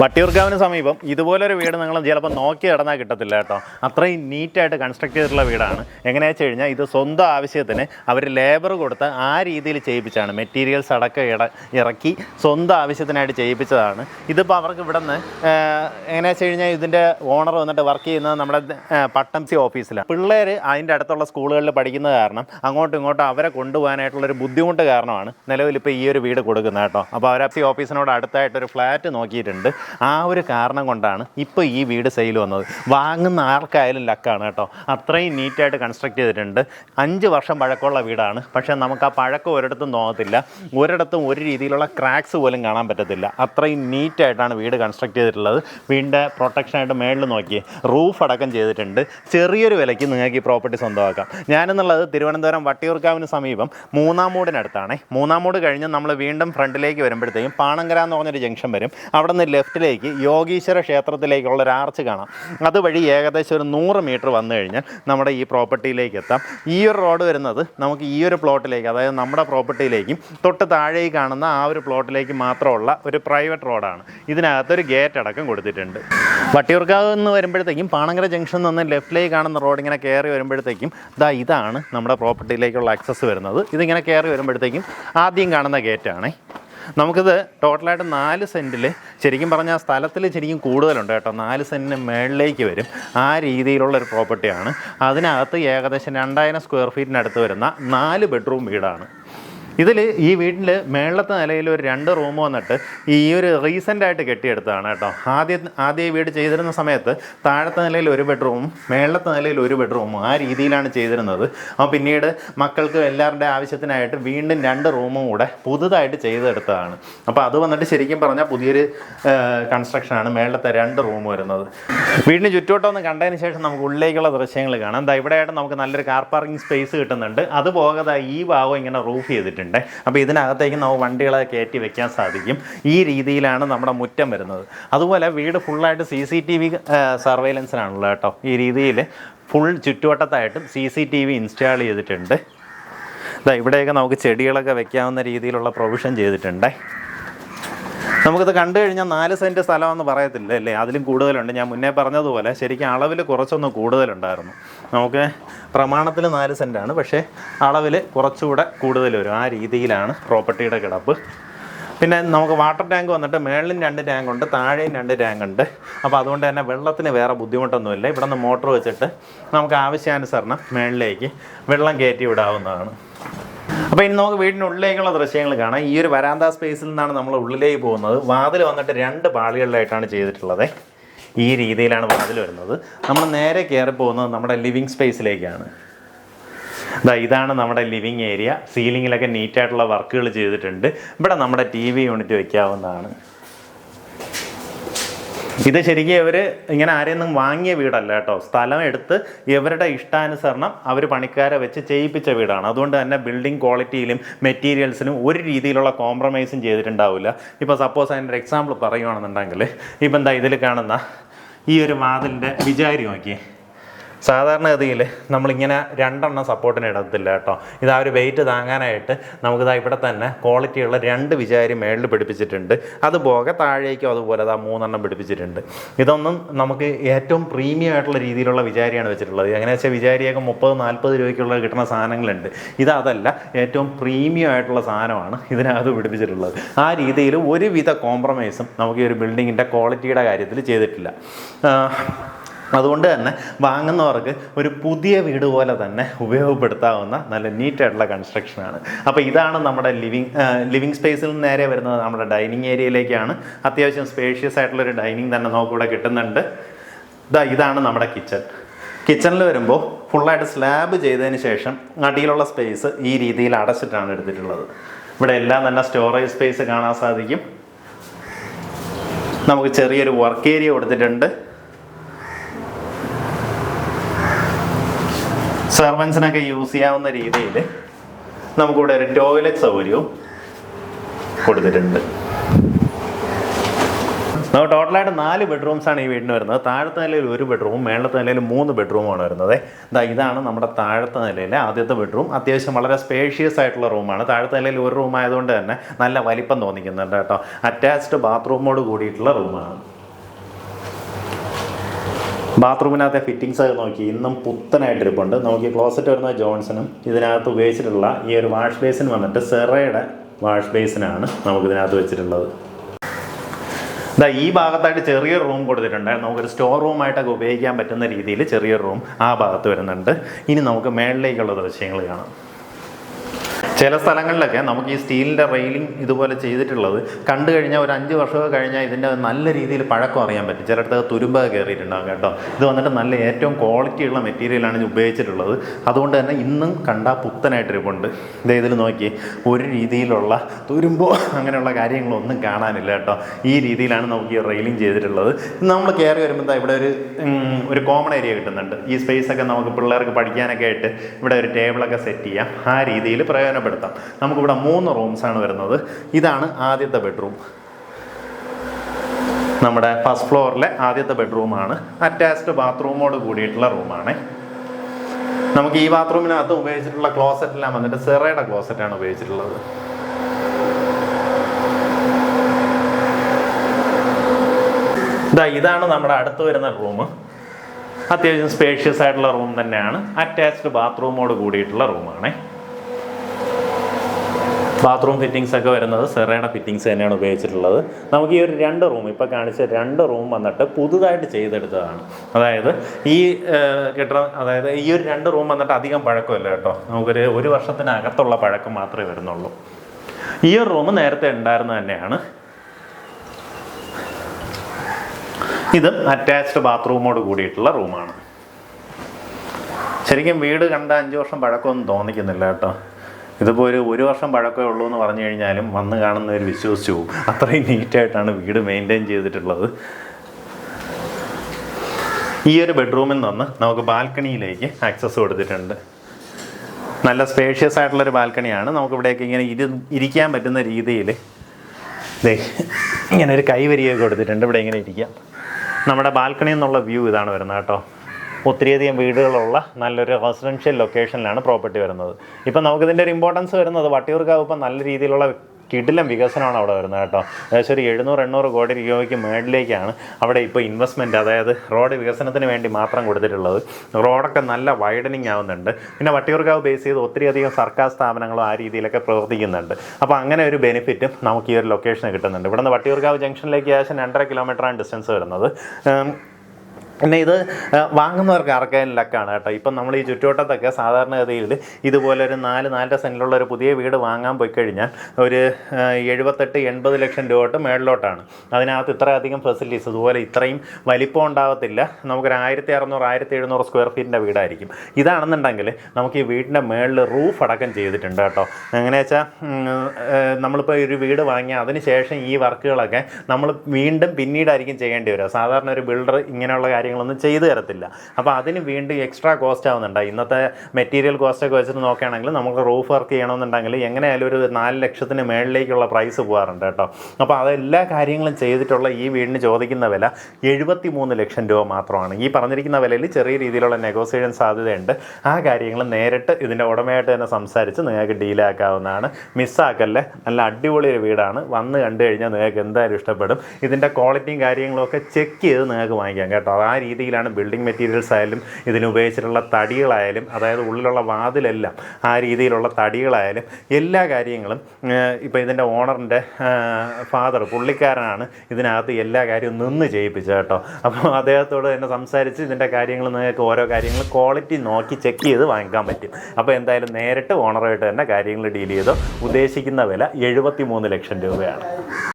വട്ടിയൂർക്കാവിന് സമീപം ഇതുപോലൊരു വീട് നിങ്ങൾ ചിലപ്പോൾ നോക്കി കിടന്നാൽ കിട്ടത്തില്ല കേട്ടോ. അത്രയും നീറ്റായിട്ട് കൺസ്ട്രക്ട് ചെയ്തിട്ടുള്ള വീടാണ്. എങ്ങനെയാണെന്ന് വെച്ച് കഴിഞ്ഞാൽ ഇത് സ്വന്തം ആവശ്യത്തിന് അവർ ലേബർ കൊടുത്ത് ആ രീതിയിൽ ചെയ്യിപ്പിച്ചാണ്. മെറ്റീരിയൽസ് അടക്കം ഇട ഇറക്കി സ്വന്തം ആവശ്യത്തിനായിട്ട് ചെയ്യിപ്പിച്ചതാണ്. ഇതിപ്പോൾ അവർക്ക് ഇവിടെ നിന്ന് എങ്ങനെയാണെന്ന് വെച്ച് കഴിഞ്ഞാൽ ഇതിന്റെ ഓണർ വന്നിട്ട് വർക്ക് ചെയ്യുന്നത് നമ്മുടെ പട്ടം പട്ടംസി ഓഫീസിലാണ് പിള്ളേർ അതിന്റെ അടുത്തുള്ള സ്കൂളുകളിൽ പഠിക്കുന്നത് കാരണം അങ്ങോട്ടും ഇങ്ങോട്ടും അവരെ കൊണ്ടുപോകാനായിട്ടുള്ളൊരു ബുദ്ധിമുട്ട് കാരണമാണ് നിലവിൽ ഇപ്പോൾ ഈ ഒരു വീട് കൊടുക്കുന്നത് കേട്ടോ. അപ്പോൾ അവരപ്പി ഓഫീസിനോട് അടുത്തായിട്ടൊരു ഫ്ലാറ്റ് നോക്കിയിട്ടുണ്ട്. ആ ഒരു കാരണം കൊണ്ടാണ് ഇപ്പോൾ ഈ വീട് സെയിൽ വന്നത്. വാങ്ങുന്ന ആർക്കായാലും ലക്കാണ് കേട്ടോ. അത്രയും നീറ്റായിട്ട് കൺസ്ട്രക്ട് ചെയ്തിട്ടുണ്ട്. അഞ്ച് വർഷം പഴക്കമുള്ള വീടാണ്. പക്ഷേ നമുക്ക് ആ പഴക്കം ഒരിടത്തും തോന്നത്തില്ല. ഒരിടത്തും ഒരു രീതിയിലുള്ള ക്രാക്സ് പോലും കാണാൻ പറ്റത്തില്ല. അത്രയും നീറ്റായിട്ടാണ് വീട് കൺസ്ട്രക്ട് ചെയ്തിട്ടുള്ളത്. വീടിന്റെ പ്രൊട്ടക്ഷനായിട്ട് മേളിൽ നോക്കി റൂഫ് അടക്കം ചെയ്തിട്ടുണ്ട്. ചെറിയൊരു വിലയ്ക്ക് നിങ്ങൾക്ക് ഈ പ്രോപ്പർട്ടി സ്വന്തമാക്കാം. ഞാനെന്നുള്ളത് തിരുവനന്തപുരം വട്ടിയൂർക്കാവിന് സമീപം മൂന്നാം മൂടിനടുത്താണ്. മൂന്നാം മൂട് കഴിഞ്ഞ് നമ്മൾ വീണ്ടും ഫ്രണ്ടിലേക്ക് വരുമ്പോഴത്തേക്കും പാണങ്കര എന്ന് പറഞ്ഞൊരു ജംഗ്ഷൻ വരും. അവിടെ നിന്ന് ലെഫ്റ്റിലേക്ക് യോഗീശ്വര ക്ഷേത്രത്തിലേക്കുള്ള ഒരു ആർച്ച് കാണാം. അതുവഴി ഏകദേശം ഒരു നൂറ് മീറ്റർ വന്നു കഴിഞ്ഞാൽ നമ്മുടെ ഈ പ്രോപ്പർട്ടിയിലേക്ക് എത്താം. ഈ ഒരു റോഡ് വരുന്നത് നമുക്ക് ഈ ഒരു പ്ലോട്ടിലേക്ക് അതായത് നമ്മുടെ പ്രോപ്പർട്ടിയിലേക്കും തൊട്ട് താഴേക്ക് കാണുന്ന ആ ഒരു പ്ലോട്ടിലേക്ക് മാത്രമുള്ള ഒരു പ്രൈവറ്റ് റോഡാണ്. ഇതിനകത്തൊരു ഗേറ്റ് അടക്കം കൊടുത്തിട്ടുണ്ട്. വട്ടിയൂർക്കാവ് എന്ന് വരുമ്പോഴത്തേക്കും പാണങ്കര ജംഗ്ഷനിൽ നിന്ന് ലെഫ്റ്റിലേക്ക് കാണുന്ന റോഡ് ഇങ്ങനെ കയറി വരുമ്പോഴത്തേക്കും ദാ ഇതാണ് നമ്മുടെ പ്രോപ്പർട്ടിയിലേക്കുള്ള ആക്സസ് വരുന്നത്. ഇതിങ്ങനെ കയറി വരുമ്പോഴത്തേക്കും ആദ്യം കാണുന്ന ഗേറ്റാണേ. നമുക്കിത് ടോട്ടലായിട്ട് നാല് സെന്റിൽ ശരിക്കും പറഞ്ഞാൽ സ്ഥലത്തിൽ ശരിക്കും കൂടുതലുണ്ട് കേട്ടോ. നാല് സെന്റിന് മേളിലേക്ക് വരും. ആ രീതിയിലുള്ള ഒരു പ്രോപ്പർട്ടിയാണ്. അതിനകത്ത് ഏകദേശം രണ്ടായിരം സ്ക്വയർ ഫീറ്റിനടുത്ത് വരുന്ന നാല് ബെഡ്റൂം വീടാണ്. ഇതിൽ ഈ വീട്ടിൽ മേളത്തെ നിലയിൽ ഒരു രണ്ട് റൂം വന്നിട്ട് ഈ ഒരു റീസെന്റ് ആയിട്ട് കെട്ടിയെടുത്തതാണ് കേട്ടോ. ആദ്യം ആദ്യം ഈ വീട് ചെയ്തിരുന്ന സമയത്ത് താഴത്തെ നിലയിൽ ഒരു ബെഡ്റൂമും മേളത്തെ നിലയിൽ ഒരു ബെഡ്റൂമും ആ രീതിയിലാണ് ചെയ്തിരുന്നത്. അപ്പോൾ പിന്നീട് മക്കൾക്ക് എല്ലാവരുടെ ആവശ്യത്തിനായിട്ട് വീണ്ടും രണ്ട് റൂമും കൂടെ പുതുതായിട്ട് ചെയ്തെടുത്തതാണ്. അപ്പോൾ അത് വന്നിട്ട് ശരിക്കും പറഞ്ഞാൽ പുതിയൊരു കൺസ്ട്രക്ഷനാണ് മേളത്തെ രണ്ട് റൂം വരുന്നത്. വീടിന് ചുറ്റോട്ടൊന്ന് കണ്ടതിന് ശേഷം നമുക്ക് ഉള്ളിലേക്കുള്ള ദൃശ്യങ്ങൾ കാണാം. എന്താ ഇവിടെയായിട്ട് നമുക്ക് നല്ലൊരു കാർ പാർക്കിംഗ് സ്പേസ് കിട്ടുന്നുണ്ട്. അതുപോകാതെ ഈ ഭാഗം ഇങ്ങനെ റൂഫ് ചെയ്തിട്ടുണ്ട്. അപ്പോൾ ഇതിനകത്തേക്ക് നമുക്ക് വണ്ടികളെ കയറ്റി വെക്കാൻ സാധിക്കും. ഈ രീതിയിലാണ് നമ്മുടെ മുറ്റം വരുന്നത്. അതുപോലെ വീട് ഫുള്ളായിട്ട് സി സി ടി വി സർവൈലൻസിനാണുള്ളത് കേട്ടോ. ഈ രീതിയിൽ full ചുറ്റുവട്ടത്തായിട്ടും C C T V install ചെയ്തിട്ടുണ്ട്. ഇതാ ഇവിടെയൊക്കെ നമുക്ക് ചെടികളൊക്കെ വെക്കാവുന്ന രീതിയിലുള്ള പ്രൊവിഷൻ ചെയ്തിട്ടുണ്ട്. നമുക്കിത് കണ്ടു കഴിഞ്ഞാൽ നാല് സെന്റ് സ്ഥലമെന്ന് പറയത്തില്ല? അല്ലേ? അതിലും കൂടുതലുണ്ട്. ഞാൻ മുന്നേ പറഞ്ഞതുപോലെ ശരിക്കും അളവിൽ കുറച്ചൊന്ന് കൂടുതലുണ്ടായിരുന്നു. നമുക്ക് പ്രമാണത്തിൽ നാല് സെന്റാണ് പക്ഷേ അളവിൽ കുറച്ചുകൂടെ കൂടുതൽ വരും. ആ രീതിയിലാണ് പ്രോപ്പർട്ടിയുടെ കിടപ്പ്. പിന്നെ നമുക്ക് വാട്ടർ ടാങ്ക് വന്നിട്ട് മേളിലും രണ്ട് ടാങ്ക് ഉണ്ട് താഴെയും രണ്ട് ടാങ്ക് ഉണ്ട്. അപ്പോൾ അതുകൊണ്ട് തന്നെ വെള്ളത്തിന് വേറെ ബുദ്ധിമുട്ടൊന്നുമില്ല. ഇവിടെ നിന്ന് മോട്ടർ വെച്ചിട്ട് നമുക്ക് ആവശ്യാനുസരണം മേളിലേക്ക് വെള്ളം കയറ്റി വിടാവുന്നതാണ്. അപ്പോൾ ഇനി നമുക്ക് വീടിനുള്ളിലേക്കുള്ള ദൃശ്യങ്ങൾ കാണാം. ഈ ഒരു വരാന്ത സ്പേസിൽ നിന്നാണ് നമ്മൾ ഉള്ളിലേക്ക് പോകുന്നത്. വാതിൽ വന്നിട്ട് രണ്ട് പാളികളിലായിട്ടാണ് ചെയ്തിട്ടുള്ളത്. ഈ രീതിയിലാണ് വാതിൽ വരുന്നത്. നമ്മൾ നേരെ കയറി പോകുന്നത് നമ്മുടെ ലിവിങ് സ്പേസിലേക്കാണ്. ദാ ഇതാണ് നമ്മുടെ ലിവിങ് ഏരിയ. സീലിങ്ങിലൊക്കെ നീറ്റായിട്ടുള്ള വർക്കുകൾ ചെയ്തിട്ടുണ്ട്. ഇവിടെ നമ്മുടെ ടി വി യൂണിറ്റ് വയ്ക്കാവുന്നതാണ് ഇത് ശരിക്കും ഇവർ ഇങ്ങനെ ആരെയൊന്നും വാങ്ങിയ വീടല്ല കേട്ടോ. സ്ഥലം എടുത്ത് ഇവരുടെ ഇഷ്ടാനുസരണം അവർ പണിക്കാരെ വെച്ച് ചെയ്യിപ്പിച്ച വീടാണ്. അതുകൊണ്ട് തന്നെ ബിൽഡിംഗ് ക്വാളിറ്റിയിലും മെറ്റീരിയൽസിലും ഒരു രീതിയിലുള്ള കോംപ്രമൈസും ചെയ്തിട്ടുണ്ടാവില്ല. ഇപ്പോൾ സപ്പോസ് അതിന്റെ എക്സാമ്പിൾ പറയുകയാണെന്നുണ്ടെങ്കിൽ ഇപ്പം എന്താ ഇതിൽ കാണുന്ന ഈ ഒരു വാതിലിന്റെ വിചാരി നോക്കിയേ. സാധാരണഗതിയിൽ നമ്മളിങ്ങനെ രണ്ടെണ്ണം സപ്പോർട്ടിന് ഇടത്തില്ല കേട്ടോ. ഇത് ആ ഒരു വെയിറ്റ് താങ്ങാനായിട്ട് നമുക്കിതാ ഇവിടെ തന്നെ ക്വാളിറ്റിയുള്ള രണ്ട് വിചാരി മേളിൽ പിടിപ്പിച്ചിട്ടുണ്ട്. അതുപോലെ താഴേക്കും അതുപോലെ അതാ മൂന്നെണ്ണം പിടിപ്പിച്ചിട്ടുണ്ട്. ഇതൊന്നും നമുക്ക് ഏറ്റവും പ്രീമിയം ആയിട്ടുള്ള രീതിയിലുള്ള വിചാരിയാണ് വെച്ചിട്ടുള്ളത്. എങ്ങനെ വെച്ചാൽ വിചാരിയൊക്കെ മുപ്പത് നാൽപ്പത് രൂപയ്ക്കുള്ള കിട്ടുന്ന സാധനങ്ങളുണ്ട്. ഇതല്ല ഏറ്റവും പ്രീമിയം ആയിട്ടുള്ള സാധനമാണ് ഇതിനകത്ത് പിടിപ്പിച്ചിട്ടുള്ളത്. ആ രീതിയിൽ ഒരുവിധ കോംപ്രമൈസും നമുക്ക് ഈ ഒരു ബിൽഡിങ്ങിന്റെ ക്വാളിറ്റിയുടെ കാര്യത്തിൽ ചെയ്തിട്ടില്ല. അതുകൊണ്ട് തന്നെ വാങ്ങുന്നവർക്ക് ഒരു പുതിയ വീട് പോലെ തന്നെ ഉപയോഗപ്പെടുത്താവുന്ന നല്ല നീറ്റായിട്ടുള്ള കൺസ്ട്രക്ഷനാണ് അപ്പോൾ ഇതാണ് നമ്മുടെ ലിവിങ് ലിവിങ് സ്പേസിൽ നിന്ന് നേരെ വരുന്നത് നമ്മുടെ ഡൈനിങ് ഏരിയയിലേക്കാണ് അത്യാവശ്യം സ്പേഷ്യസ് ആയിട്ടുള്ളൊരു ഡൈനിങ് തന്നെ നമുക്കിവിടെ കിട്ടുന്നുണ്ട്. ഇതാ ഇതാണ് നമ്മുടെ കിച്ചൺ കിച്ചണിൽ വരുമ്പോൾ ഫുള്ളായിട്ട് സ്ലാബ് ചെയ്തതിന് ശേഷം അടിയിലുള്ള സ്പേസ് ഈ രീതിയിൽ അടച്ചിട്ടാണ് എടുത്തിട്ടുള്ളത്. ഇവിടെ എല്ലാം തന്നെ സ്റ്റോറേജ് സ്പേസ് കാണാൻ സാധിക്കും. നമുക്ക് ചെറിയൊരു വർക്ക് ഏരിയ കൊടുത്തിട്ടുണ്ട്. സെർവൻസിനൊക്കെ യൂസ് ചെയ്യാവുന്ന രീതിയിൽ നമുക്കിവിടെ ഒരു ടോയ്ലറ്റ് സൗകര്യവും കൊടുത്തിട്ടുണ്ട്. നമുക്ക് ടോട്ടലായിട്ട് നാല് ബെഡ്റൂംസ് ആണ് ഈ വീടിന് വരുന്നത്. താഴത്തെ നിലയിൽ ഒരു ബെഡ്റൂം മേളത്തെ നിലയിൽ മൂന്ന് ബെഡ്റൂമാണ് വരുന്നത്. ഇതാ ഇതാണ് നമ്മുടെ താഴത്തെ നിലയിലെ ആദ്യത്തെ ബെഡ്റൂം. അത്യാവശ്യം വളരെ സ്പേഷ്യസ് ആയിട്ടുള്ള റൂമാണ്. താഴത്തെ നിലയിൽ ഒരു റൂം ആയതുകൊണ്ട് തന്നെ നല്ല വലിപ്പം തോന്നിക്കുന്നുണ്ട് കേട്ടോ. അറ്റാച്ച്ഡ് ബാത്റൂമോട് കൂടിയിട്ടുള്ള റൂമാണ്. ബാത്റൂമിനകത്തെ ഫിറ്റിങ്സ് നോക്കി. ഇന്നും പുത്തനായിട്ടിരിപ്പുണ്ട്. നമുക്ക് ക്ലോസറ്റ് വരുന്ന ജോൺസണും ഇതിനകത്ത് ഉപയോഗിച്ചിട്ടുള്ള ഈ ഒരു വാഷ് ബേസിൻ വന്നിട്ട് സെറയുടെ വാഷ് ബേസിനാണ് നമുക്ക് ഇതിനകത്ത് വെച്ചിട്ടുള്ളത്. ഇതാ ഈ ഭാഗത്തായിട്ട് ചെറിയൊരു റൂം കൊടുത്തിട്ടുണ്ട് നമുക്കൊരു സ്റ്റോർ റൂമായിട്ടൊക്കെ ഉപയോഗിക്കാൻ പറ്റുന്ന രീതിയിൽ ചെറിയൊരു റൂം ആ ഭാഗത്ത് വരുന്നുണ്ട്. ഇനി നമുക്ക് മേളിലേക്കുള്ള ദൃശ്യങ്ങൾ കാണാം. ചില സ്ഥലങ്ങളിലൊക്കെ നമുക്ക് ഈ സ്റ്റീലിന്റെ റെയിലിംഗ് ഇതുപോലെ ചെയ്തിട്ടുള്ളത് കണ്ടു കഴിഞ്ഞാൽ ഒരു അഞ്ച് വർഷമൊക്കെ കഴിഞ്ഞാൽ ഇതിന്റെ നല്ല രീതിയിൽ പഴക്കം അറിയാൻ പറ്റും. ചിലയിടത്ത് തുരുമ്പൊക്കെ കയറിയിട്ടുണ്ടാകും കേട്ടോ. ഇത് വന്നിട്ട് നല്ല ഏറ്റവും ക്വാളിറ്റിയുള്ള മെറ്റീരിയലാണ് ഉപയോഗിച്ചിട്ടുള്ളത്. അതുകൊണ്ട് തന്നെ ഇന്നും കണ്ടാൽ പുത്തനായിട്ടിരിപ്പുണ്ട് ഇതേ ഇതിൽ നോക്കി ഒരു രീതിയിലുള്ള തുരുമ്പോ അങ്ങനെയുള്ള കാര്യങ്ങളൊന്നും കാണാനില്ല കേട്ടോ. ഈ രീതിയിലാണ് നമുക്ക് ഈ റെയിലിംഗ് ചെയ്തിട്ടുള്ളത്. നമ്മൾ കയറി വരുമ്പോൾ ഇവിടെ ഒരു ഒരു കോമൺ ഏരിയ കിട്ടുന്നുണ്ട്. ഈ സ്പേസ് ഒക്കെ നമുക്ക് പിള്ളേർക്ക് പഠിക്കാനൊക്കെ ആയിട്ട് ഇവിടെ ഒരു ടേബിളൊക്കെ സെറ്റ് ചെയ്യാം. ആ രീതിയിൽ പ്രയോജനപ്പെടുത്താം നമുക്കിവിടെ മൂന്ന് റൂംസാണ് വരുന്നത്. ഇതാണ് ആദ്യത്തെ ബെഡ്റൂം നമ്മുടെ ഫസ്റ്റ് ഫ്ലോറിലെ ആദ്യത്തെ ബെഡ്റൂമാണ് അറ്റാച്ച്ഡ് ബാത്റൂമോട് കൂടിയിട്ടുള്ള റൂമാണ് നമുക്ക് ഈ ബാത്റൂമിനകത്ത് ഉപയോഗിച്ചിട്ടുള്ള ക്ലോസറ്റെല്ലാം വന്നിട്ട് സെറയുടെ ക്ലോസറ്റാണ് ഉപയോഗിച്ചിട്ടുള്ളത്. ഇതാ ഇതാണ് നമ്മുടെ അടുത്ത് വരുന്ന റൂം അത്യാവശ്യം സ്പേഷ്യസ് ആയിട്ടുള്ള റൂം തന്നെയാണ്. അറ്റാച്ച്ഡ് ബാത്റൂമോട് കൂടിയിട്ടുള്ള റൂമാണ് ബാത്റൂം ഫിറ്റിങ്സ് ഒക്കെ വരുന്നത് സെറയുടെ ഫിറ്റിങ്സ് തന്നെയാണ് ഉപയോഗിച്ചിട്ടുള്ളത്. നമുക്ക് ഈ ഒരു രണ്ട് റൂം ഇപ്പോൾ കാണിച്ച രണ്ട് റൂം വന്നിട്ട് പുതുതായിട്ട് ചെയ്തെടുത്തതാണ്. അതായത് ഈ കെട്ടിടം അതായത് ഈ ഒരു രണ്ട് റൂം വന്നിട്ട് അധികം പഴക്കമില്ല കേട്ടോ. നമുക്കൊരു ഒരു വർഷത്തിനകത്തുള്ള പഴക്കം മാത്രമേ വരുന്നുള്ളൂ. ഈ ഒരു റൂം നേരത്തെ ഉണ്ടായിരുന്നത് തന്നെയാണ്. ഇത് അറ്റാച്ച്ഡ് ബാത്റൂമോട് കൂടിയിട്ടുള്ള റൂമാണ്. ശരിക്കും വീട് കണ്ട അഞ്ച് വർഷം പഴക്കമൊന്നും തോന്നിക്കുന്നില്ല കേട്ടോ. ഇതിപ്പോൾ ഒരു ഒരു വർഷം പഴക്കമേ ഉള്ളൂ എന്ന് പറഞ്ഞു കഴിഞ്ഞാലും വന്ന് കാണുന്നവർ വിശ്വസിച്ചു പോകും. അത്രയും നീറ്റായിട്ടാണ് വീട് മെയിന്റെയിൻ ചെയ്തിട്ടുള്ളത്. ഈ ഒരു ബെഡ്റൂമിൽ നിന്ന് നമുക്ക് ബാൽക്കണിയിലേക്ക് ആക്സസ് കൊടുത്തിട്ടുണ്ട്. നല്ല സ്പേഷ്യസ് ആയിട്ടുള്ളൊരു ബാൽക്കണിയാണ്. നമുക്ക് ഇവിടേക്ക് ഇങ്ങനെ ഇരു ഇരിക്കാൻ പറ്റുന്ന രീതിയിൽ ദേ ഇങ്ങനെ ഒരു കൈവരിയൊക്കെ കൊടുത്തിട്ടുണ്ട്. ഇവിടെ ഇങ്ങനെ ഇരിക്കാം. നമ്മുടെ ബാൽക്കണി എന്നുള്ള വ്യൂ ഇതാണ് വരുന്നത് കേട്ടോ. ഒത്തിരിയധികം വീടുകളുള്ള നല്ലൊരു റെസിഡൻഷ്യൽ ലൊക്കേഷനിലാണ് പ്രോപ്പർട്ടി വരുന്നത്. ഇപ്പം നമുക്കിതിന്റെ ഒരു ഇമ്പോർട്ടൻസ് വരുന്നത് വട്ടിയൂർക്കാവ് ഇപ്പം നല്ല രീതിയിലുള്ള കിടിലം വികസനമാണ് അവിടെ വരുന്നത് കേട്ടോ. ഏകദേശം ഒരു എഴുന്നൂറ് എണ്ണൂറ് കോടി രൂപയ്ക്ക് മേളിലേക്കാണ് അവിടെ ഇപ്പോൾ ഇൻവെസ്റ്റ്മെന്റ് അതായത് റോഡ് വികസനത്തിന് വേണ്ടി മാത്രം കൊടുത്തിട്ടുള്ളത്. റോഡൊക്കെ നല്ല വൈഡനിങ് ആവുന്നുണ്ട്. പിന്നെ വട്ടിയൂർക്കാവ് ബേസ് ചെയ്ത് ഒത്തിരിയധികം സർക്കാർ സ്ഥാപനങ്ങളും ആ രീതിയിലൊക്കെ പ്രവർത്തിക്കുന്നുണ്ട്. അപ്പോൾ അങ്ങനെ ഒരു ബെനിഫിറ്റും നമുക്ക് ഈ ഒരു ലൊക്കേഷന് കിട്ടുന്നുണ്ട്. ഇവിടുന്ന് വട്ടിയൂർക്കാവ് ജംഗ്ഷനിലേക്ക് ഏകദേശം രണ്ടര കിലോമീറ്ററാണ് ഡിസ്റ്റൻസ് വരുന്നത്. പിന്നെ ഇത് വാങ്ങുന്നവർക്ക് ആർക്കായാലും ലക്കാണ് കേട്ടോ. ഇപ്പം നമ്മൾ ഈ ചുറ്റുവട്ടത്തൊക്കെ സാധാരണഗതിയിൽ ഇതുപോലെ ഒരു നാല് നാലര സെന്റിലുള്ള ഒരു പുതിയ വീട് വാങ്ങാൻ പോയി കഴിഞ്ഞാൽ ഒരു എഴുപത്തെട്ട് എൺപത് ലക്ഷം രൂപ തൊട്ട് മേളിലോട്ടാണ്. അതിനകത്ത് ഇത്രയധികം ഫെസിലിറ്റീസ് ഇതുപോലെ ഇത്രയും വലിപ്പം ഉണ്ടാവത്തില്ല. നമുക്കൊരു ആയിരത്തി അറുന്നൂറ് ആയിരത്തി എഴുന്നൂറ് സ്ക്വയർ ഫീറ്റിന്റെ വീടായിരിക്കും. ഇതാണെന്നുണ്ടെങ്കിൽ നമുക്ക് ഈ വീടിന്റെ മേളിൽ റൂഫ് അടക്കം ചെയ്തിട്ടുണ്ട് കേട്ടോ. എങ്ങനെ വെച്ചാൽ നമ്മളിപ്പോൾ ഒരു വീട് വാങ്ങിയാൽ അതിന് ശേഷം ഈ വർക്കുകളൊക്കെ നമ്മൾ വീണ്ടും പിന്നീടായിരിക്കും ചെയ്യേണ്ടി വരിക. സാധാരണ ഒരു ബിൽഡർ ഇങ്ങനെയുള്ള കാര്യങ്ങളൊന്നും ചെയ്തു തരത്തില്ല. അപ്പോൾ അതിന് വീണ്ടും എക്സ്ട്രാ കോസ്റ്റ് ആവുന്നുണ്ട് ഇന്നത്തെ മെറ്റീരിയൽ കോസ്റ്റ് ഒക്കെ വെച്ചിട്ട് നോക്കുകയാണെങ്കിൽ നമുക്ക് റൂഫ് വർക്ക് ചെയ്യണമെന്നുണ്ടെങ്കിൽ എങ്ങനെയായാലും ഒരു നാല് ലക്ഷത്തിന് മേളിലേക്കുള്ള പ്രൈസ് പോകാറുണ്ട് കേട്ടോ. അപ്പോൾ അതെല്ലാ കാര്യങ്ങളും ചെയ്തിട്ടുള്ള ഈ വീടിന് ചോദിക്കുന്ന വില എഴുപത്തി മൂന്ന് ലക്ഷം രൂപ മാത്രമാണ്. ഈ പറഞ്ഞിരിക്കുന്ന വിലയിൽ ചെറിയ രീതിയിലുള്ള നെഗോസിയേഷൻ സാധ്യതയുണ്ട്. ആ കാര്യങ്ങൾ നേരിട്ട് ഇതിന്റെ ഉടമയായിട്ട് തന്നെ സംസാരിച്ച് നിങ്ങൾക്ക് ഡീലാക്കാവുന്നതാണ് മിസ്സാക്കല്ലേ നല്ല അടിപൊളി ഒരു വീടാണ്. വന്ന് കണ്ടു കഴിഞ്ഞാൽ നിങ്ങൾക്ക് എന്തായാലും ഇഷ്ടപ്പെടും. ഇതിന്റെ ക്വാളിറ്റിയും കാര്യങ്ങളും ഒക്കെ ചെക്ക് ചെയ്ത് നിങ്ങൾക്ക് വാങ്ങിക്കാം കേട്ടോ. രീതിയിലാണ് ബിൽഡിംഗ് മെറ്റീരിയൽസ് ആയാലും ഇതിന് ഉപയോഗിച്ചിട്ടുള്ള തടികളായാലും അതായത് ഉള്ളിലുള്ള വാതിലെല്ലാം ആ രീതിയിലുള്ള തടികളായാലും എല്ലാ കാര്യങ്ങളും ഇപ്പോൾ ഇതിന്റെ ഓണറിന്റെ ഫാദർ പുള്ളിക്കാരനാണ് ഇതിനകത്ത് എല്ലാ കാര്യവും നിന്ന് ചെയ്യിപ്പിച്ചത് കേട്ടോ. അപ്പോൾ അദ്ദേഹത്തോട് തന്നെ സംസാരിച്ച് ഇതിന്റെ കാര്യങ്ങൾ നിങ്ങൾക്ക് ഓരോ കാര്യങ്ങൾ ക്വാളിറ്റി നോക്കി ചെക്ക് ചെയ്ത് വാങ്ങിക്കാൻ പറ്റും. അപ്പോൾ എന്തായാലും നേരിട്ട് ഓണറായിട്ട് തന്നെ കാര്യങ്ങൾ ഡീൽ ചെയ്തോ ഉദ്ദേശിക്കുന്ന വില എഴുപത്തി ലക്ഷം രൂപയാണ്.